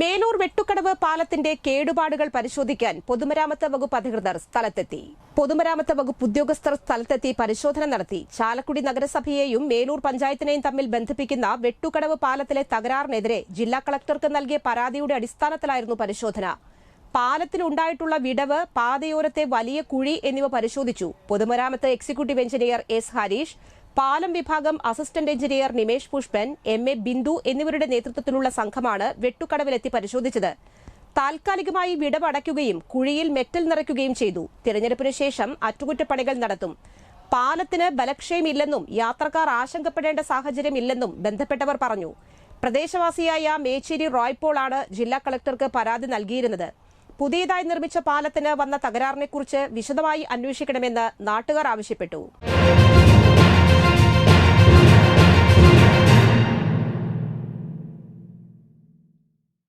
മേലൂർ വെട്ടുക്കടവ് പാലത്തിന്റെ കേടുപാടുകൾ പരിശോധിക്കാൻ പൊതുമരാമത്ത് വകുപ്പ് അധികൃതർ സ്ഥലത്തെത്തി. പൊതുമരാമത്ത് വകുപ്പ് ഉദ്യോഗസ്ഥർ സ്ഥലത്തെത്തി പരിശോധന നടത്തി. ചാലക്കുടി നഗരസഭയെയും മേലൂർ പഞ്ചായത്തിനെയും തമ്മിൽ ബന്ധിപ്പിക്കുന്ന വെട്ടുക്കടവ് പാലത്തിലെ തകരാറിനെതിരെ ജില്ലാ കളക്ടർക്ക് നൽകിയ പരാതിയുടെ അടിസ്ഥാനത്തിലായിരുന്നു പരിശോധന. പാലത്തിലുണ്ടായിട്ടുള്ള വിടവ് പാതയോരത്തെ വലിയ കുഴി എന്നിവ പരിശോധിച്ചു. പൊതുമരാമത്ത് എക്സിക്യൂട്ടീവ് എഞ്ചിനീയർ എസ് ഹരീഷ് പാലം വിഭാഗം assistant engineer Nimesh Pushpan M A Bindu എന്നിവരുടെ നേതൃത്വത്തിലുള്ള സംഘമാണ് വെട്ടുകടവിലെത്തി പരിശോധിച്ചത്. താൽക്കാലികമായി വിടവടയ്ക്കുകയും കുഴിയിൽ മെറ്റൽ നിറയ്ക്കുകയും ചെയ്തു. തിരഞ്ഞെടുപ്പിന് ശേഷം അറ്റകുറ്റപ്പണികൾ നടത്തും. പാലത്തിന് ബലക്ഷയമില്ലെന്നും യാത്രക്കാർ ആശങ്കപ്പെടേണ്ട സാഹചര്യമില്ലെന്നും ബന്ധപ്പെട്ടവർ പറഞ്ഞു. പ്രദേശവാസിയായ മേച്ചേരി റോയ്പോളാണ് ജില്ലാ കളക്ടർക്ക് പരാതി നൽകിയിരുന്നത്. പുതിയതായി നിർമ്മിച്ച പാലത്തിന് വന്ന തകരാറിനെക്കുറിച്ച് വിശദമായി അന്വേഷിക്കണമെന്ന് നാട്ടുകാർ ആവശ്യപ്പെട്ടു.